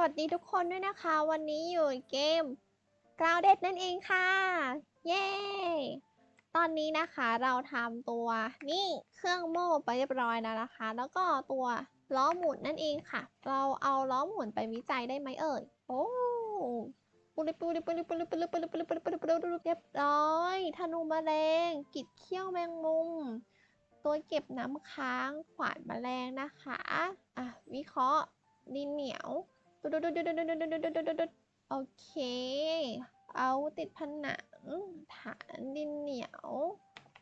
วัสดีทุกคนด้วยนะคะ วันนี้อยู่เกม Grounded นั่นเองค่ะ เย้ ตอนนี้นะคะเราทำตัวนี่เครื่องโม่ไปเรียบร้อยแล้วนะคะ แล้วก็ตัวล้อหมุนนั่นเองค่ะ เราเอาล้อหมุนไปวิจัยได้ไหมเอ่ย โอ้ปุริปุริปุริปุริปุริปุริปุริปุริปุริปุริปุริเรียบร้อยธนูแมลงกิดเขี้ยวแมงมุม ตัวเก็บน้ำค้างขวานแมลงนะคะ อะ วิเคราะห์ดินเหนียว ดุดดุดดุดดุดดุดดุดดุดโอเค เอาติดผนัง ฐานดินเหนียว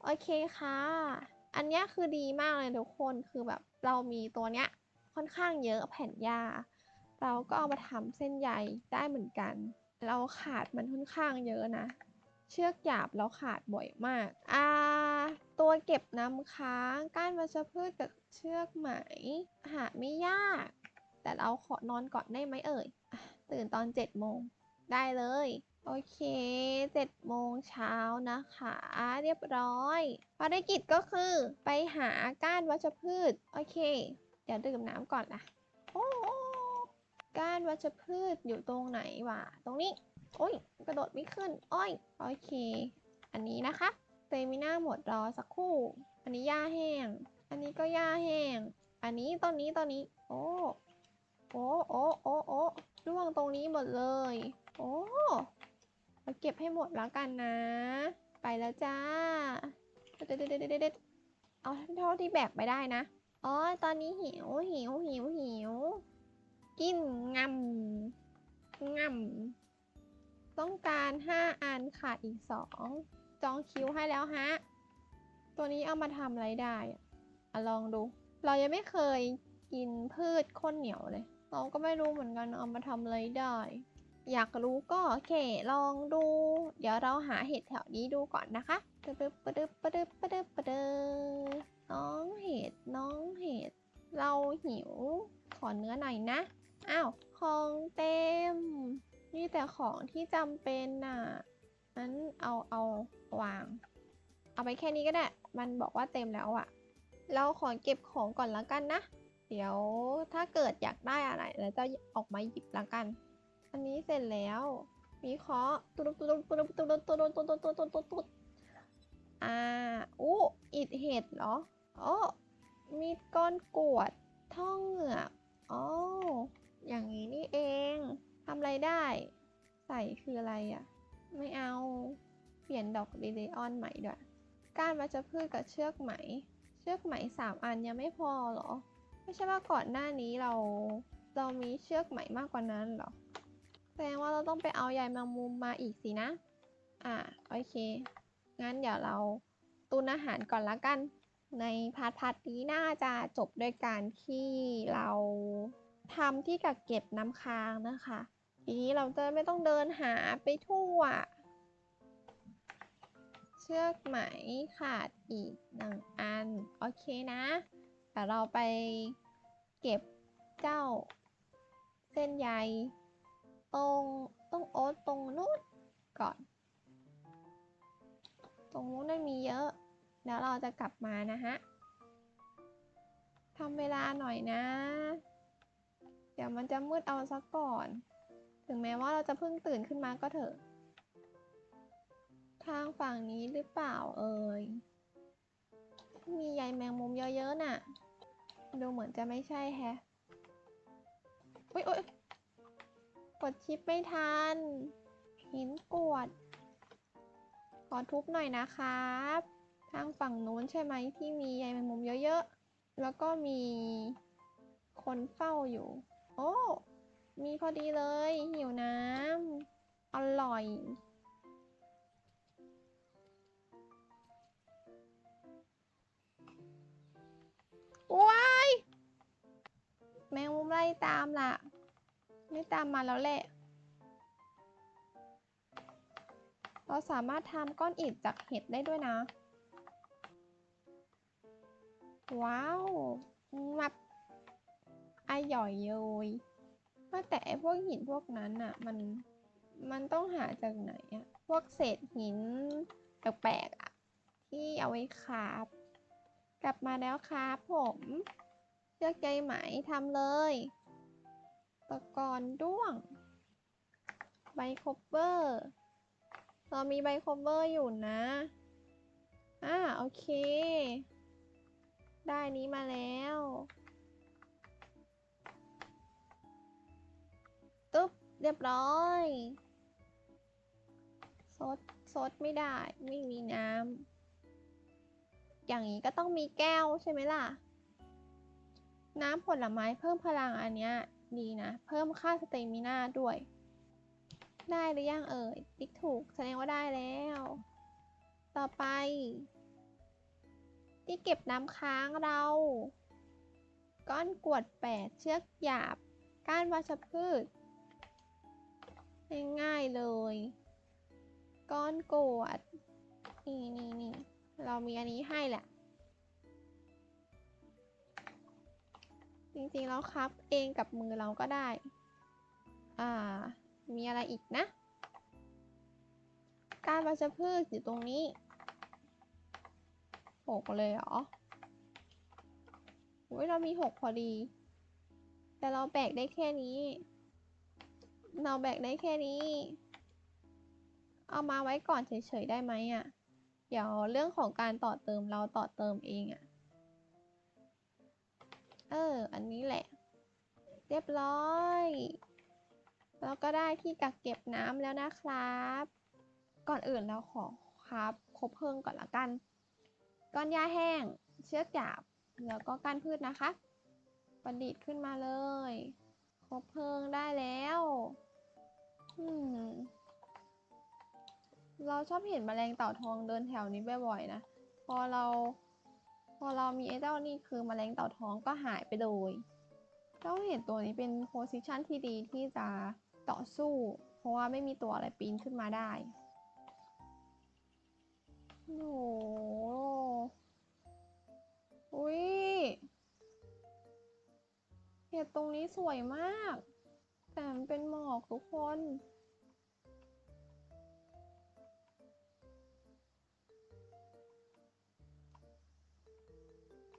โอเคค่ะ อันนี้คือดีมากเลยทุกคน คือแบบเรามีตัวเนี้ยค่อนข้างเยอะแผ่นยา เราก็เอามาทำเส้นใยได้เหมือนกัน เราขาดมันค่อนข้างเยอะนะ เชือกหยาบเราขาดบ่อยมาก อ่า ตัวเก็บน้ำค้าง ก้านวัชพืชกับเชือกไหม หาไม่ยาก แต่เราขอนอนก่อนได้ไหมเอ่ย ตื่นตอน7จ็ดโมง ได้เลย โอเค7จ็ดโมงเช้านะคะ เรียบร้อย ภารกิจก็คือไปหาก้านวัชพืช โอเค เดี๋ยวดื่มน้ำก่อนนะโอ้ก้านวัชพืชอยู่ตรงไหนวะ ตรงนี้ โอ้ย กระโดดไม่ขึ้น อ้อย โอเค อันนี้นะคะเตมิน่าหมดรอสักครู่ อันนี้หญ้าแห้ง อันนี้ก็หญ้าแห้ง อันนี้ต้นนี้ต้นนี้ โอ้ โอ้โอ้โอ้โอ้ร่วงตรงนี้หมดเลย โอ้เราเก็บให้หมดแล้วกันนะ ไปแล้วจ้าเด็ดเด็ดเด็ดเด็ดเอาเท่าที่แบกไปได้นะ อ๋อ ตอนนี้หิวหิวหิวหิว กินงำงำต้องการห้าอันขาดอีกสอง จองคิวให้แล้วฮะ ตัวนี้เอามาทำอะไรได้อะลองดู เรายังไม่เคยกินพืชข้นเหนียวเลย เราก็ไม่รู้เหมือนกันเอามาทำอะไรได้ อยากรู้ก็โอเคลองดู เดี๋ยวเราหาเห็ดแถวนี้ดูก่อนนะคะปะดึบปะดึบปะดึบปะดึบปะเดอน้องเห็ดน้องเห็ด เราหิว ขอเนื้อหน่อยนะ อ้าวของเต็ม นี่แต่ของที่จำเป็นน่ะนั้นเอาเอาวาง เอาไปแค่นี้ก็ได้ มันบอกว่าเต็มแล้วอะเราขอเก็บของก่อนละกันนะ เดี๋ยวถ้าเกิดอยากได้อะไรแล้วจะออกมาหยิบละกัน อันนี้เสร็จแล้ววิเคราะห์ตุ๊ดตุ๊ดตุ๊ดตุ๊ดตุ๊ดตุ๊ดตุ๊ดตุ๊ดตุ๊ดตุ๊ดตุ๊ดอ่าอู้อิดเห็ดเหรอโอ้มีดก้อนกรวดท่องเหงือกอ๋ออย่างนี้นี่เองทำอะไรได้ ใส่คืออะไรอะ ไม่เอาเปลี่ยนดอกเดเดออนใหม่ด้วย ก้านวัชพืชกับเชือกไหม เชือกไหมสามอันยังไม่พอเหรอ ไม่ใช่ว่าก่อนหน้านี้เราเรามีเชือกไหมมากกว่านั้นเหรอ แสดงว่าเราต้องไปเอาใยแมงมุมมาอีกสินะ อ่าโอเค งั้นเดี๋ยวเราตุนอาหารก่อนละกัน ในพาร์ทพาร์ทนี้น่าจะจบด้วยการที่เราทำที่กักเก็บน้ำค้างนะคะ ทีนี้เราจะไม่ต้องเดินหาไปทั่ว เชือกไหมขาดอีกหนึ่งอัน โอเคนะ เดี๋ยวเราไปเก็บเจ้า เส้นใยตรงต้องโอ๊ตตรงนู้นก่อน ตรงนู้นได้มีเยอะเดี๋ยวเราจะกลับมานะฮะทำเวลาหน่อยนะ เดี๋ยวมันจะมืดเอาซะก่อน ถึงแม้ว่าเราจะเพิ่งตื่นขึ้นมาก็เถอะ ทางฝั่งนี้หรือเปล่าเอ่ย มีใยแมงมุมเยอะๆน่ะ ดูเหมือนจะไม่ใช่แฮะอุ๊ยอุ๊ยกดชิปไม่ทัน หินกวด ขอทุบหน่อยนะครับ ทางฝั่งนู้นใช่ไหมที่มีใยแมงมุมเยอะๆ แล้วก็มีคนเฝ้าอยู่ โอ้ มีพอดีเลย หิวน้ำ อร่อยว้า แมงมุมไล่ตามล่ะ ไม่ตามมาแล้วแหละ เราสามารถทำก้อนอิฐจากเห็ดได้ด้วยนะ ว้าวมับอร่อยเลยว่าแต่ไอพวกหินพวกนั้นอะมัน มันต้องหาจากไหนอะพวกเศษหินแปลกๆอะที่เอาไว้คราบ กลับมาแล้วครับผม เลือกใยไหมทำเลยตะกอนด้วง ใบคบเบอร์เรามีใบคบเบอร์อยู่นะ อ่าโอเค ได้นี้มาแล้วตึ๊บเรียบร้อยซดซดไม่ได้ไม่มีน้ำอย่างนี้ก็ต้องมีแก้วใช่ไหมล่ะ น้ำผลไม้เพิ่มพลังอันเนี้ยดีนะ เพิ่มค่าสเตมิน่าด้วย ได้หรือยังเอ่ยติ๊กถูกแสดงว่าได้แล้ว ต่อไป ที่เก็บน้ำค้างเรา ก้อนกวดแปดเชือกหยาบ ก้านวัชพืช ง่ายๆเลย ก้อนกวด นี่นี่นี่เรามีอันนี้ให้แหละ จริงๆเราครับเองกับมือเราก็ได้ อ่า มีอะไรอีกนะ การวัชพืชอยู่ตรงนี้หกเลยเหรออุ้ยเรามีหกพอดี แต่เราแบกได้แค่นี้ เราแบกได้แค่นี้ เอามาไว้ก่อนเฉยๆได้ไหมอะ่ะ เดี๋ยวเรื่องของการต่อเติมเราต่อเติมเองอะ่ะ เออ อันนี้แหละ เรียบร้อย แล้วก็ได้ที่กักเก็บน้ำแล้วนะครับ ก่อนอื่นเราขอครับคบเพลิงก่อนละกัน ก้อนหญ้าแห้ง เชือกหยาบ แล้วก็ก้านพืชนะคะ ประดิษฐ์ขึ้นมาเลย คบเพลิงได้แล้วอืมเราชอบเห็นแมลงเต่าทองเดินแถวนี้บ่อยๆนะ พอเรา พอเรามีไอ้เจ้านี่คือแมลงเต่าทองก็หายไปเลยเราเห็นตัวนี้เป็นโพสิชันที่ดีที่จะต่อสู้ เพราะว่าไม่มีตัวอะไรปีนขึ้นมาได้โอ้โหอุ้ยเห็ดตรงนี้สวยมาก แต่มันเป็นหมอกทุกคน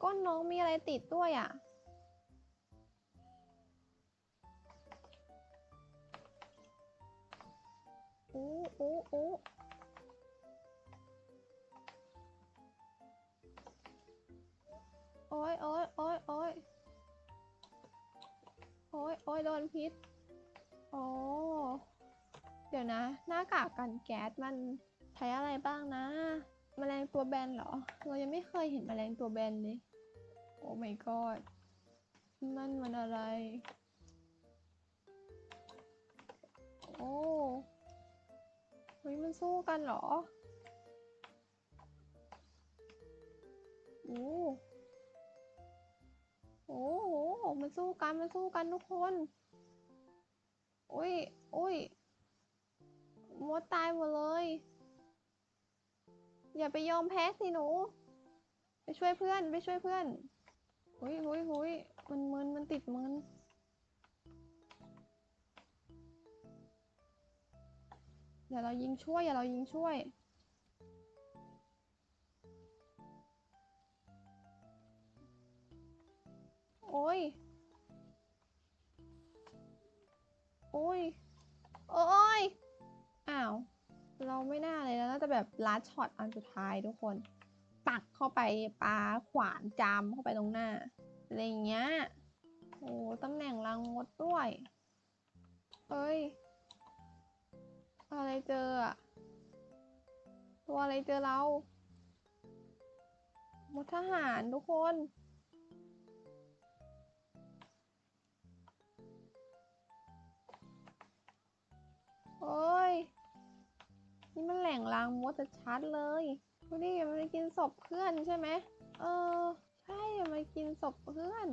ก้นน้องมีอะไรติดด้วยอะ อู้อู้อู้โอ้ยโอ้ยโอ้ยโอ้ยโอ้ยโอ้ยโดนพิษ โอ้เดี๋ยวนะ หน้ากากกันแก๊สมันใช้อะไรบ้างนะแมลงตัวแบนเหรอ เรายังไม่เคยเห็นแมลงตัวแบนเลย โอ้ my god นั่นมันอะไร โอ้เฮ้ยมันสู้กันเหรอ โอ้โอ้โห มันสู้กัน มันสู้กันทุกคนอุ้ยอุ้ยมดตายหมดเลย อย่าไปยอมแพ้สิหนู ไปช่วยเพื่อน ไปช่วยเพื่อน หุยหุยหุยมันมึนมันติดมึนเดี๋ยวเรายิงช่วยอย่าเรายิงช่วย โอ้ย โอ้ย โอ้ย อ้าว เราไม่น่าเลยนะน่าจะแบบลัดช็อตอันสุดท้ายทุกคน ปักเข้าไปปลาขวานจามเข้าไปตรงหน้าอะไรเงี้ยโอ้ตำแหน่งรังมดด้วย เอ้ย อะไรเจออะตัวอะไรเจอเรามดทหารทุกคนโอ้ย นี่มันแหล่งรางมดจะชัดเลย ดูดิมันไปกินศพเพื่อนใช่ไหมเออ ใช่มันไปกินศพเพื่อน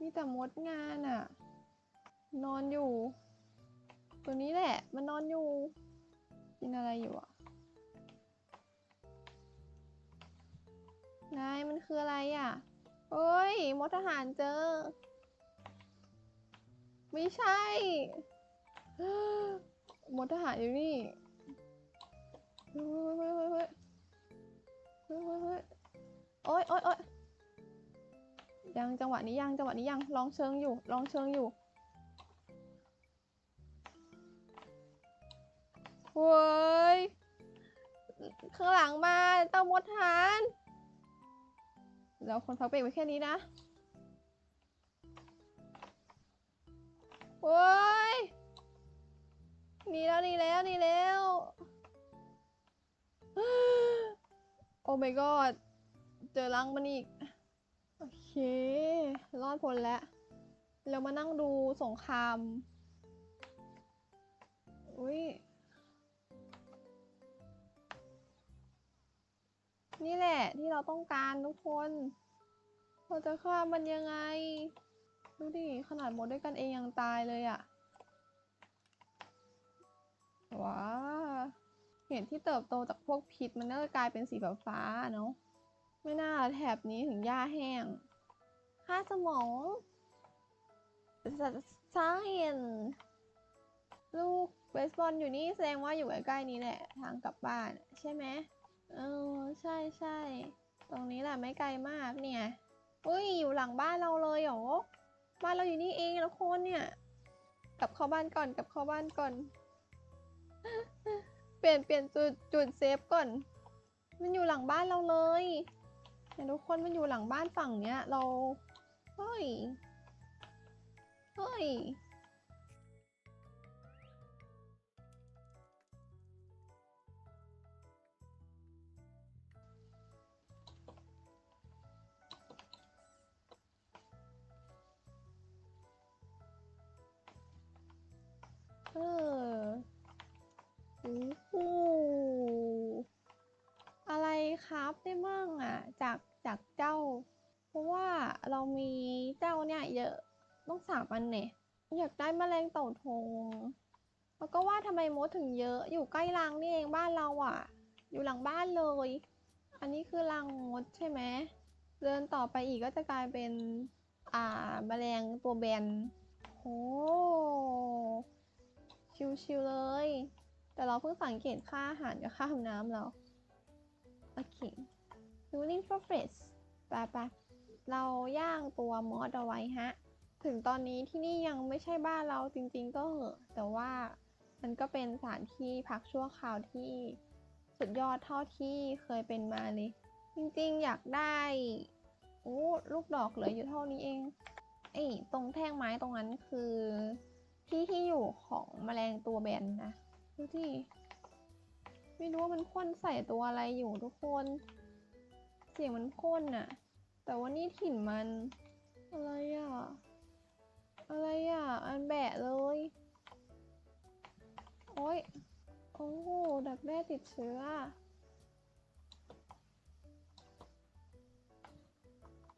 มีแต่มดงานอะนอนอยู่ ตัวนี้แหละ มันนอนอยู่ กินอะไรอยู่อะนายมันคืออะไรอะเอ้ย มดทหารเจอ ไม่ใช่มดทหารอยู่นี่ โอ๊ยโอ๊ยโอ๊ยยังจังหวะนี้ยังจังหวะนี้ยังลองเชิงอยู่ลองเชิงอยู่เว้ยข้างหลังมาต้ามดทานแล้วคนพักเบรกไว้แค่นี้นะเว้ยหนีแล้วหนีแล้วหนีแล้ว โอ้ my god เจอรังมันอีก โอเค รอดพ้นแล้ว เรามานั่งดูสงครามอุ้ยนี่แหละที่เราต้องการทุกคน เราจะฆ่ามันยังไง ดูดิ ขนาดหมดด้วยกันเองยังตายเลยอะว้า เห็นที่เติบโตจากพวกพิษมันก็กลายเป็นสีฟ้าๆเนาะไม่น่าแถบนี้ถึงหญ้าแห้งค่าสมองสาเห็นลูกเบสบอลอยู่นี่แสดงว่าอยู่ใกล้ๆนี้แหละ ทางกลับบ้านใช่ไหมเออใช่ใช่ตรงนี้แหละไม่ไกลมากเนี่ยอุ้ยอยู่หลังบ้านเราเลยเหรอบ้านเราอยู่นี่เองแล้วคนเนี่ย กลับเข้าบ้านก่อนกลับเข้าบ้านก่อน ปลี่ยนเปลี่ยนจุดจุดเซฟก่อน มันอยู่หลังบ้านเราเลยเนี่ยทุกคนมันอยู่หลังบ้านฝั่งเนี้ย เรา เฮ้ย เฮ้ย เออ โอ้โหอะไรครับได้มั่งอะ จากจากเจ้า เพราะว่าเรามีเจ้าเนี่ย เยอะต้องสามอันเนี่ยอยากได้แมลงเต่าทงแล้วก็ว่าทำไมมดถึงเยอะอยู่ใกล้รังนี่เองบ้านเราอะ อยู่หลังบ้านเลย อันนี้คือรังมดใช่ไหมเดินต่อไปอีกก็จะกลายเป็น อ่าแมลงตัวแบนโอ้ชิวๆเลย แต่เราเพิ่งสังเกตค่าอาหารกับค่าน้ำแล้วโอเค Ruling for Fresh ไปไปเราย่างตัวมอสเอาไว้ฮะ ถึงตอนนี้ที่นี่ยังไม่ใช่บ้านเราจริงๆก็เหอะ แต่ว่ามันก็เป็นสถานที่พักชั่วคราวที่สุดยอดเท่าที่เคยเป็นมาเลย จริงๆอยากได้โอ้ลูกดอกเหลืออยู่เท่านี้เองไอ้ตรงแท่งไม้ตรงนั้นคือที่ที่อยู่ของแมลงตัวแบนนะ ดูที่ไม่รู้ว่ามันพ่นใส่ตัวอะไรอยู่ทุกคน เสียงมันพ่นน่ะ แต่ว่านี่ถิ่นมัน อะไรอะ อะไรอะ อันแบะเลย โอ้ยโอ้โหดักแด้ติดเชื้อ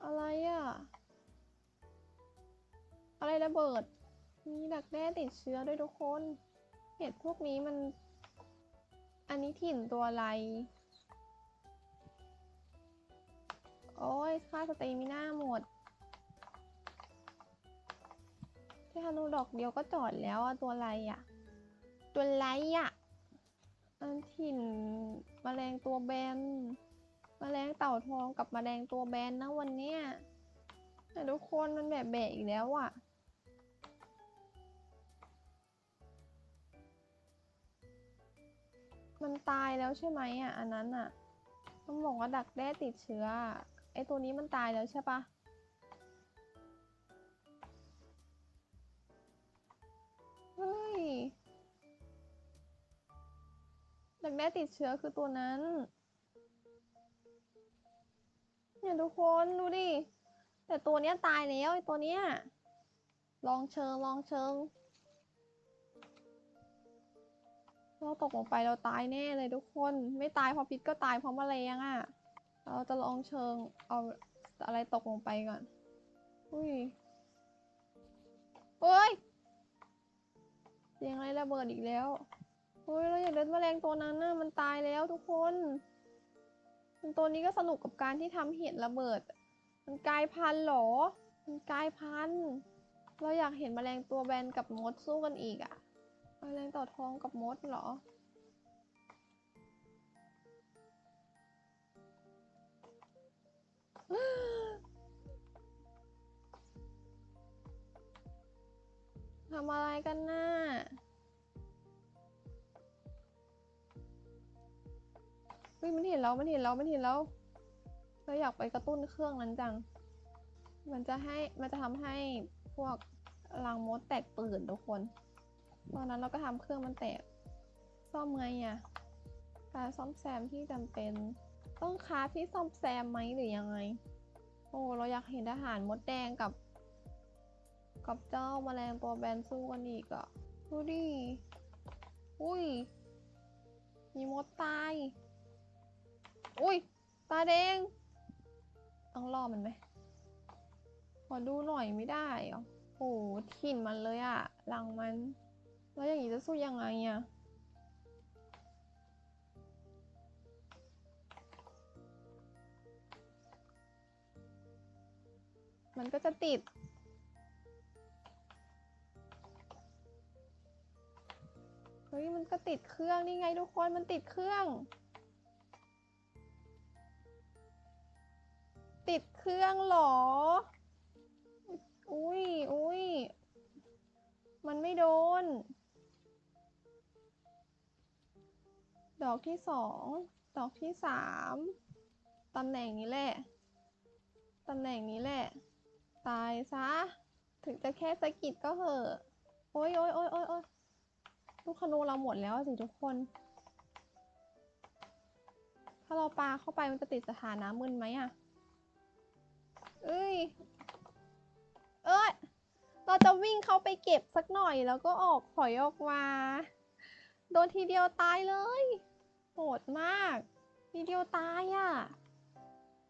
อะไรอะ อะไรระเบิด มีดักแด้ติดเชื้อด้วยทุกคน เห็ดพวกนี้มัน อันนี้ถิ่นตัวอะไร โอ้ยค่าสเตมิน่าหมดแค่ฮานูดอกเดียวก็จอดแล้วอะตัวอะไรอะตัวไรอะอันถิ่นแมลงตัวแบนแมลงเต่าทองกับแมลงตัวแบนนะวันเนี้ยแต่ทุกคนมันแบบแบะอีกแล้วอะ มันตายแล้วใช่ไหมอะ อันนั้นอะต้องบอกว่าดักแด้ติดเชื้อ ไอตัวนี้มันตายแล้วใช่ปะเฮ้ย ดักแด้ติดเชื้อคือตัวนั้น เนี่ยทุกคนดูดิ แต่ตัวเนี้ยตายแล้วไอตัวเนี้ย ลองเชิงลองเชิง เราตกลงไปเราตายแน่เลยทุกคน ไม่ตายเพราะพิษก็ตายเพราะแมลงอะ่ะ เราจะลองเชิงเอาอะไรตกลงไปก่อน อุ้ยเฮ้ย เสียงอะไรระเบิดอีกแล้วเฮ้ยเราอยากเดินแมลงตัวนั้นน่ะมันตายแล้วทุกคนมันตัวนี้ก็สนุกกับการที่ทำเห็ดระเบิด มันกลายพันธุ์เหรอ มันกลายพันธุ์ เราอยากเห็นแมลงตัวแบนกับมดสู้กันอีกอะ แมลงเต่าทองกับมดเหรอ ทำอะไรกันนะ่ะเฮ้ยมันเห็นแล้วมันเห็นแล้วมันเห็นแล้วเราอยากไปกระตุ้นเครื่องนั้นจัง มันจะให้ มันจะทำให้พวกรังมดแตกตื่นทุกคน ตอนนั้นเราก็ทำเครื่องมันแตก ซ่อมไงอะการซ่อมแซมที่จำเป็น ต้องคาที่ซ่อมแซมไหมหรือยังไง โอ้เราอยากเห็นทหารมดแดงกับ กับเจ้าแมลงตัวแบนสู้กันอีกอะดูดิ อุ้ย มีมดตาย อุ้ย ตาแดง ต้องล่อมันไหมขอดูหน่อยไม่ได้เหรอโอ้ถิ่นมันเลยอะรังมัน แล้วอย่างนี้จะสู้ยังไงอะมันก็จะติด เฮ้ย มันก็ติดเครื่องนี่ไงทุกคน มันติดเครื่อง ติดเครื่องหรอ อุ้ยอุ้ยมันไม่โดน ดอกที่สองดอกที่สามตำแหน่งนี้แหละ ตำแหน่งนี้แหละ ตายซะ ถึงจะแค่สะกิดก็เหอะ โอ้ยโอ้ยโอ้ยโอ้ยโอ้ยลูกขนูเราหมดแล้วสิทุกคน ถ้าเราปาเข้าไปมันจะติดสถานะมึนไหมอะเอ้ย เอ้ย เราจะวิ่งเข้าไปเก็บสักหน่อยแล้วก็ออกถอยออกมา โดนทีเดียวตายเลยโหดมาก ทีเดียวตายอะ่ะ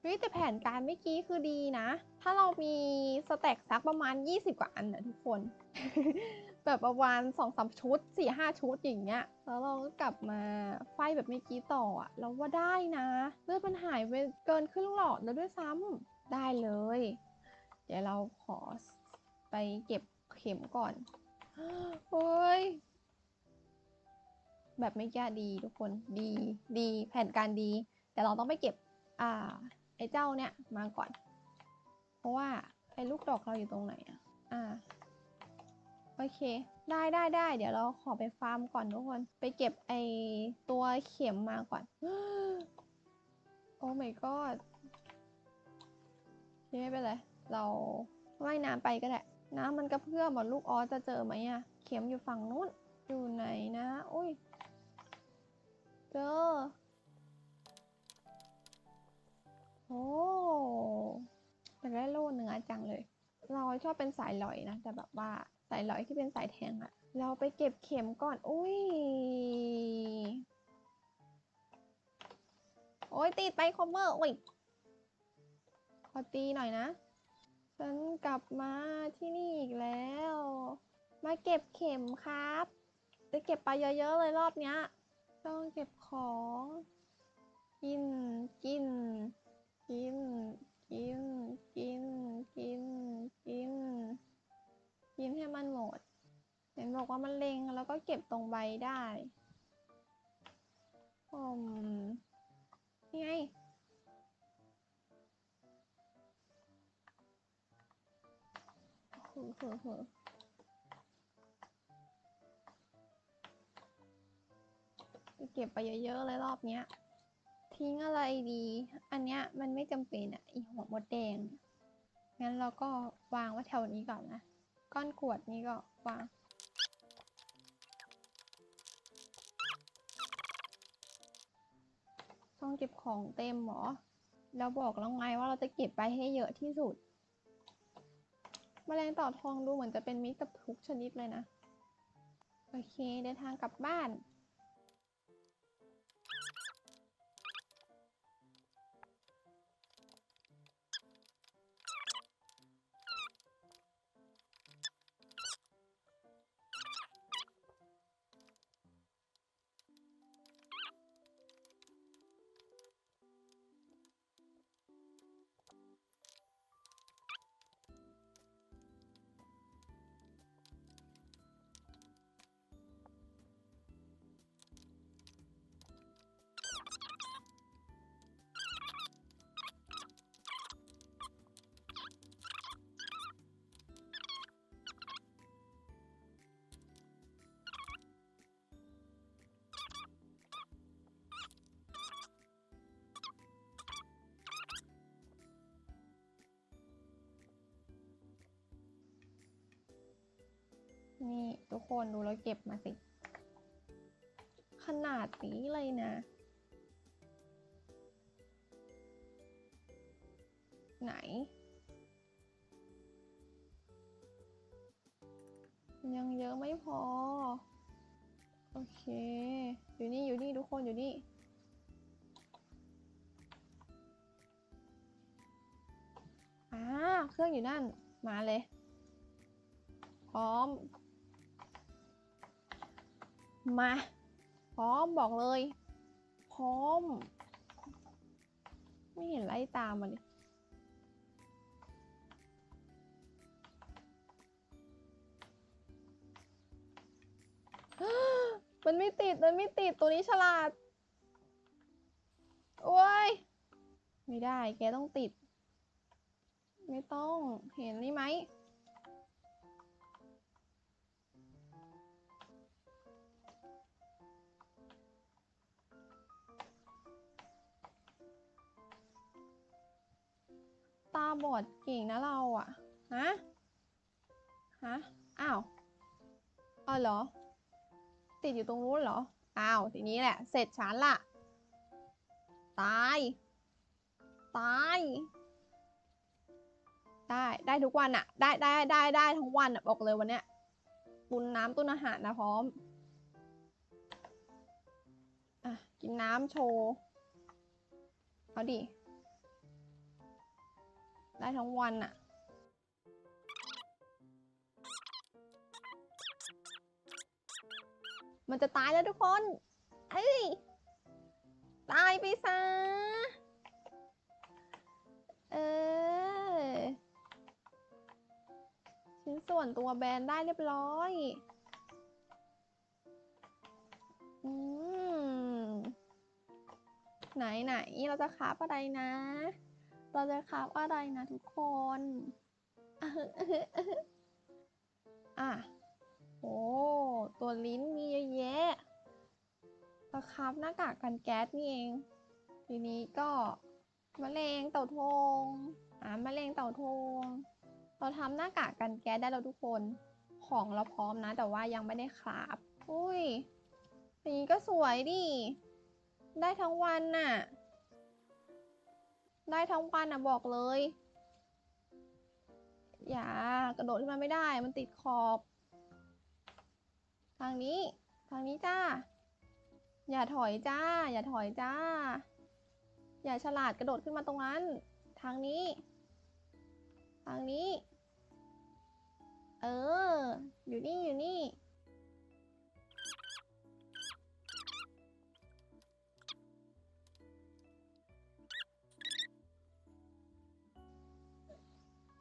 เฮ้ยแต่แผนการเมื่อกี้คือดีนะ ถ้าเรามีสแต็กสักประมาณ 20 กว่าอันนะทุกคน แบบประมาณสองสามชุดสี่ห้าชุดอย่างเงี้ย แล้วเราก็กลับมาไฟแบบเมื่อกี้ต่ออะเราว่าได้นะเลือดมันหายไปเกินครึ่งหลอดแล้วด้วยซ้ำได้เลย เดี๋ยวเราขอไปเก็บเข็มก่อนโอ้ย แบบไม่แก้ดีทุกคนดีดีแผนการดี แต่เราต้องไปเก็บ อ่า ไอ้เจ้าเนี่ยมาก่อน เพราะว่าไอ้ลูกดอกเราอยู่ตรงไหนอะอ่าโอเค ได้ได้ได้เดี๋ยวเราขอไปฟาร์มก่อนทุกคน ไปเก็บไอตัวเข็มมาก่อน โอ้ my god นี่ไม่เป็นไร เราว่ายน้ำไปก็ได้ น้ำมันกระเพื่อมหมดลูกออสจะเจอไหมอะเข็มอยู่ฝั่งนู้น อยู่ไหน เราเป็นสายลอยนะแต่แบบว่าสายลอยที่เป็นสายแทงอะเราไปเก็บเข็มก่อนอุ้ยโอ้ยติดไปคอมเมอร์โอ้ยขอตีหน่อยนะฉันกลับมาที่นี่อีกแล้ว มาเก็บเข็มครับไปเก็บไปเยอะๆเลยรอบเนี้ย ต้องเก็บของ กินกิน กิน กินกินกินกินกินให้มันหมด เห็นบอกว่ามันเล็งแล้วก็เก็บตรงใบได้อืมนี่ไงเหอเหอะเหอเก็บไปเยอะๆเลยรอบเนี้ย ทิ้งอะไรดี อันเนี้ยมันไม่จำเป็นอะอีหัวมดแดง งั้นเราก็วางไว้แถวนี้ก่อนนะ ก้อนกรวดนี้ก็วาง ช่องเก็บของเต็มหรอเราบอกแล้วไงว่าเราจะเก็บไปให้เยอะที่สุด แมลงต่าทองดูเหมือนจะเป็นมิตรกับทุกชนิดเลยนะ โอเคเดินทางกลับบ้าน นี่ทุกคนดูแล้วเก็บมาสิ ขนาดนี้เลยนะไหน ยังเยอะไม่พอ โอเค อยู่นี่ อยู่นี่ ทุกคนอยู่นี่ อ่า เครื่องอยู่นั่น มาเลย พร้อม มา พร้อมบอกเลย พร้อม ไม่เห็นไล่ตามมาเลยมันไม่ติด มันไม่ติด ตัวนี้ฉลาด โอ้ย ไม่ได้ แกต้องติด ไม่ต้อง เห็นนี่ไหม ตาบอดเก่งนะเราอะฮะ ฮะ อ้าวอ้าวเหรอ ติดอยู่ตรงนู้นเหรอ อ้าว ทีนี้แหละ เสร็จฉันละตาย ตาย ได้ ได้ทุกวันอะได้ได้ได้ได้ทั้งวันอะบอกเลยวันเนี้ย ตุนน้ำตุนอาหารนะพร้อม อะ กินน้ำโชว์ เอาดิ ได้ทั้งวันอะมันจะตายแล้วทุกคน เอ้ย ตายไปซะ เออ ชิ้นส่วนตัวแบนได้เรียบร้อย อืม ไหนไหนเราจะคราอะไรนะ เราจะคราฟอะไรนะทุกคนอะโอ้ตัวลิ้นมีเยอะแยะเราคราฟหน้ากากกันแก๊สนี่เอง ทีนี้ก็มะเร็งเต่าทงอ่ามะเร็งเต่าทงเราทำหน้ากากกันแก๊สได้แล้วทุกคน ของเราพร้อมนะ แต่ว่ายังไม่ได้คราฟอุ้ยอย่างนี้ก็สวยดิ ได้ทั้งวันน่ะ ได้ทั้งวันอะบอกเลย อย่ากระโดดขึ้นมาไม่ได้ มันติดขอบ ทางนี้ ทางนี้จ้า อย่าถอยจ้า อย่าถอยจ้า อย่าฉลาดกระโดดขึ้นมาตรงนั้น ทางนี้ ทางนี้ เออ อยู่นี่ อยู่นี่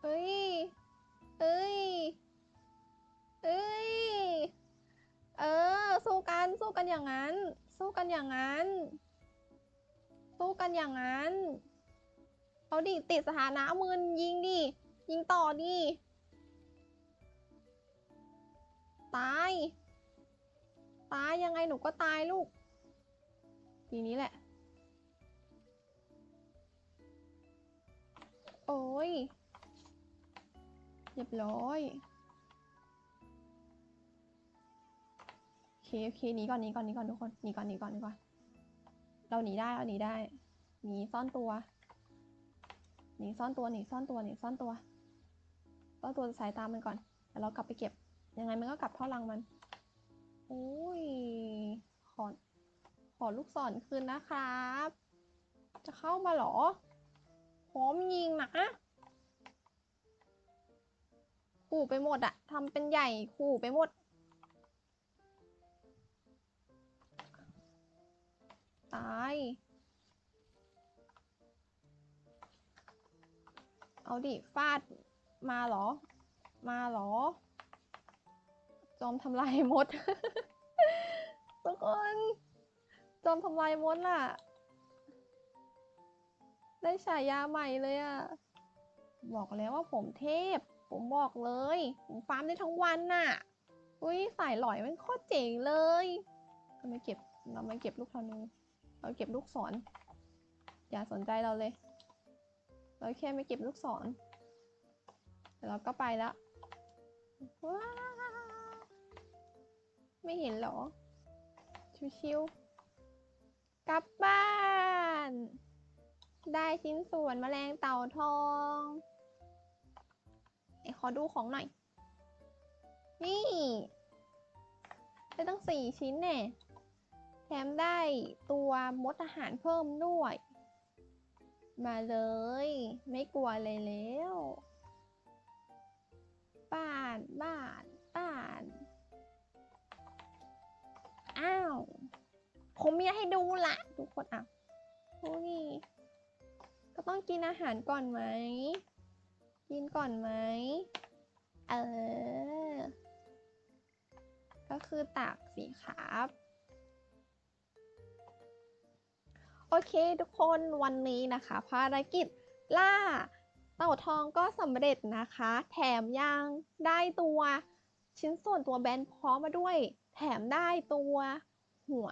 เอ้ย เอ้ย เอ้ย เออ สู้กัน สู้กันอย่างนั้น สู้กันอย่างนั้น สู้กันอย่างนั้น เอาดิ ติดสถานะมืนยิงดิ ยิงต่อดิ ตาย ตายยังไงหนูก็ตายลูก ทีนี้แหละ โอ้ย เรียบร้อย โอเค โอเคหนีก่อนหนีก่อนหนีก่อนทุกคนหนีก่อนหนีก่อนหนีก่อน เราหนีได้ เราหนีได้ หนีซ่อนตัว หนีซ่อนตัวหนีซ่อนตัวหนีซ่อนตัวซ่อนตัวสายตามมันก่อนแล้วเรากลับไปเก็บ ยังไงมันก็กลับเข้ารังมัน โอ้ย ขอ ขอลูกศรคืนนะครับ จะเข้ามาหรอพร้อมยิงนะ ขู่ไปหมดอะทำเป็นใหญ่ขู่ไปหมด ตาย เอาดิ ฟาด มาเหรอ มาเหรอ จอมทำลายมด ทุกคน จอมทำลายมดล่ะ ได้ฉายาใหม่เลยอะ บอกแล้วว่าผมเทพ ผมบอกเลย ผมฟาร์มได้ทั้งวันน่ะอุ้ยสายหลอยมันโคตรเจ๋งเลยเราไม่เก็บเราไม่เก็บลูกธนูเราเก็บลูกศรอย่าสนใจเราเลย เราแค่ไม่เก็บลูกศรเดี๋ยวเราก็ไปแล้วว้าไม่เห็นหรอ ชิวๆกลับบ้าน ได้ชิ้นส่วนแมลงเต่าทอง อดูของหน่อย นี่ ได้ตั้งสี่ชิ้นแน่แถมได้ตัวมดอาหารเพิ่มด้วย มาเลย ไม่กลัวเลยแล้วบ้านบ้านบ้านอ้าว ผมมีให้ดูละทุกคนอะโอ้ยก็ต้องกินอาหารก่อนไหม กินก่อนไหม เออ ก็คือตากสิครับ โอเคทุกคนวันนี้นะคะ ภารกิจล่า เต่าทองก็สำเร็จนะคะ แถมยังได้ตัวชิ้นส่วนตัวแบนพร้อมมาด้วย แถมได้ตัวหัว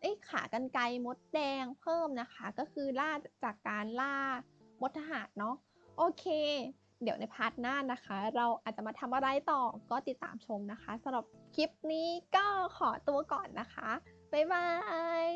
เอ้ขากันไกรมดแดงเพิ่มนะคะ ก็คือล่าจากการล่ามดทหารเนาะโอเค เดี๋ยวในพาร์ทหน้านะคะ เราอาจจะมาทำอะไรต่อก็ติดตามชมนะคะสำหรับคลิปนี้ก็ขอตัวก่อนนะคะ บ๊ายบาย